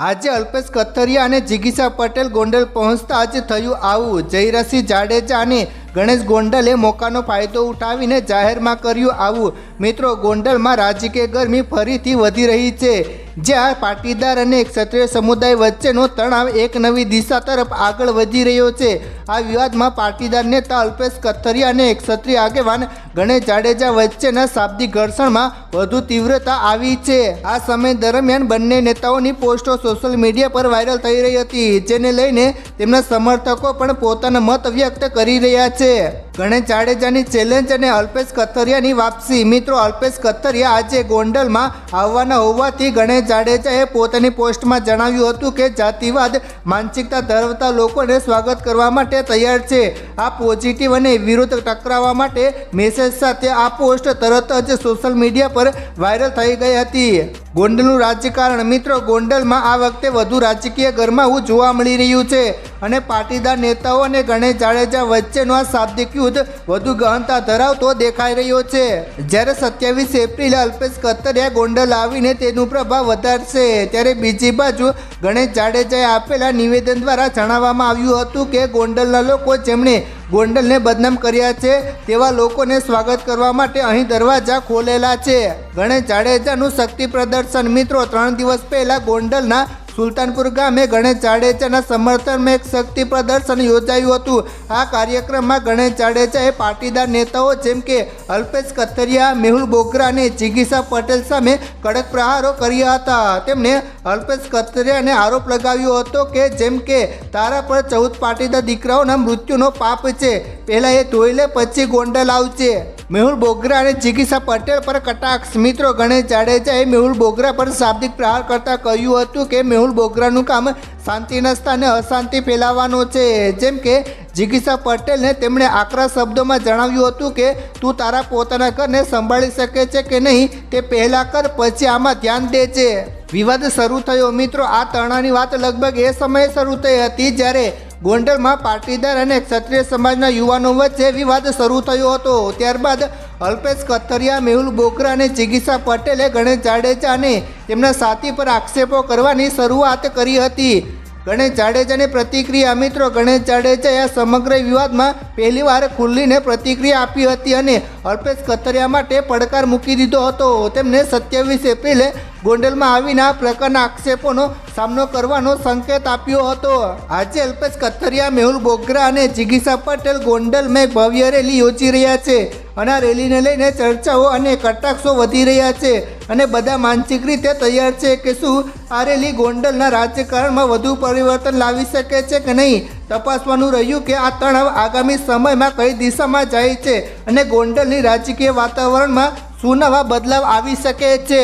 આજે અલ્પેશ કથરિયા અને જિગીસા પટેલ ગોંડલ પહોંચતા આજે થયું આવું. જયરસિંહ જાડેજા અને ગણેશ ગોંડલે મોકાનો ફાયદો ઉઠાવીને જાહેરમાં કર્યું આવું. મિત્રો, ગોંડલમાં રાજકીય ગરમી ફરીથી વધી રહી છે. જ્યાં પાટીદાર અને ક્ષત્રિય સમુદાય વચ્ચેનો તણાવ એક નવી દિશા તરફ આગળ વધી રહ્યો છે. આ વિવાદમાં પાટીદાર નેતા અલ્પેશ કથરિયા અને ક્ષત્રિય આગેવાન ગણેશ જાડેજા વચ્ચેના શાબ્દિક ઘર્ષણમાં વધુ તીવ્રતા આવી છે. આ સમય દરમિયાન બંને નેતાઓની પોસ્ટો સોશિયલ મીડિયા પર વાયરલ થઈ રહી હતી, જેને લઈને તેમના સમર્થકો પણ પોતાના મત વ્યક્ત કરી રહ્યા છે ગણેશ જાડેજાની ચેલેન્જ અને અલ્પેશ કથરિયાની વાપસી. મિત્રો, અલ્પેશ કથરિયા આજે ગોંડલમાં આવવાના હોવાથી ગણેશ જાડેજાએ પોતાની પોસ્ટમાં જણાવ્યું હતું કે જાતિવાદ, માનસિકતા ધરાવતા લોકોને સ્વાગત કરવા માટે તૈયાર છે. આ પોઝિટિવ અને વિરુદ્ધ ટકરાવવા માટે મેસેજ સાથે આ પોસ્ટ તરત જ સોશિયલ મીડિયા પર વાયરલ થઈ ગઈ હતી. ગોંડલનું રાજકારણ, મિત્રો, ગોંડલમાં આ વખતે વધુ રાજકીય ગરમાવું જોવા મળી રહ્યું છે. અને પાટીદાર નેતાઓ અને ગણેશ જાડેજા વચ્ચેનો આ શાબ્દિક યુદ્ધ વધુ ગહનતા ધરાવતો દેખાઈ રહ્યો છે. જ્યારે સત્યાવીસ એપ્રિલે અલ્પેશ કતરિયા ગોંડલ આવીને તેનું પ્રભાવ વધારશે, ત્યારે બીજી બાજુ ગણેશ જાડેજાએ આપેલા નિવેદન દ્વારા જણાવવામાં આવ્યું હતું કે ગોંડલના લોકો જેમણે ગોંડલને બદનામ કર્યા છે, તેવા લોકોને સ્વાગત કરવા માટે અહીં દરવાજા ખોલેલા છે. ગણેશ જાડેજાનું શક્તિ પ્રદર્શન મિત્રો, ત્રણ દિવસ પહેલા ગોંડલના સુલતાનપુર ગામે ગણેશ જાડેજાના સમર્થનમાં એક શક્તિ પ્રદર્શન યોજાયું હતું. આ કાર્યક્રમમાં ગણેશ જાડેજાએ પાટીદાર નેતાઓ જેમ કે અલ્પેશ કથરિયા, મેહુલ બોગરા અને જિગીસા પટેલ સામે કડક પ્રહારો કર્યા હતા. તેમણે અલ્પેશ કથરિયાને આરોપ લગાવ્યો હતો કે જેમ કે, તારા પર ચૌદ પાટીદાર દીકરાઓના મૃત્યુનો પાપ છે. પહેલાં એ ધોઈ લે, પછી ગોંડલ આવશે મેહુલ બોગરા અને ચિકિત્સા પટેલ પર કટાક્ષ. મિત્રો, ગણેશ જાડેજાએ મેહુલ બોગરા પર શાબ્દિક પ્રહાર કરતા કહ્યું હતું કે મેહુલ બોગરાનું કામ શાંતિના સ્થાને અશાંતિ ફેલાવવાનું છે. જેમ કે, જિગીસા પટેલને તેમણે આકરા શબ્દોમાં જણાવ્યું હતું કે, તું તારા પોતાના ઘરને સંભાળી શકે છે કે નહીં, તે પહેલાં કર, પછી આમાં ધ્યાન દે છે વિવાદ શરૂ થયો. મિત્રો, આ તણાની વાત લગભગ એ સમયે શરૂ થઈ હતી જ્યારે ગોંડલમાં પાટીદાર અને ક્ષત્રિય સમાજના યુવાનો વચ્ચે વિવાદ શરૂ થયો હતો. ત્યારબાદ અલ્પેશ કથરિયા, મેહુલ બોકરા અને જિગીસા પટેલે ગણેશ જાડેજા અને તેમના સાથી પર આક્ષેપો કરવાની શરૂઆત કરી હતી. ગણેશ જાડેજાની પ્રતિક્રિયા મિત્રો ગણેશ જાડેજાએ સમગ્ર વિવાદમાં પહેલીવાર ખુલ્લીને પ્રતિક્રિયા આપી હતી અને અલ્પેશ કથરિયા માટે પડકાર મૂકી દીધો હતો. તેમને સત્યાવીસ એપ્રિલે ગોંડલમાં આવીને આ પ્રકારના આક્ષેપોનો સામનો કરવાનો સંકેત આપ્યો હતો. આજે અલ્પેશ કથરિયા, મેહુલ બોગરા અને જિગીસા પટેલ ગોંડલમાં મેં ભવ્ય રેલી યોજી રહ્યા છે અને આ રેલીને લઈને ચર્ચાઓ અને કટાક્ષો વધી રહ્યા છે અને બધા માનસિક રીતે તૈયાર છે કે શું આ રેલી ગોંડલના રાજકારણમાં વધુ પરિવર્તન લાવી શકે છે કે નહીં? તપાસવાનું રહ્યું કે આ તણાવ આગામી સમયમાં કઈ દિશામાં જાય છે અને ગોંડલની રાજકીય વાતાવરણમાં શું નવા બદલાવ આવી શકે છે?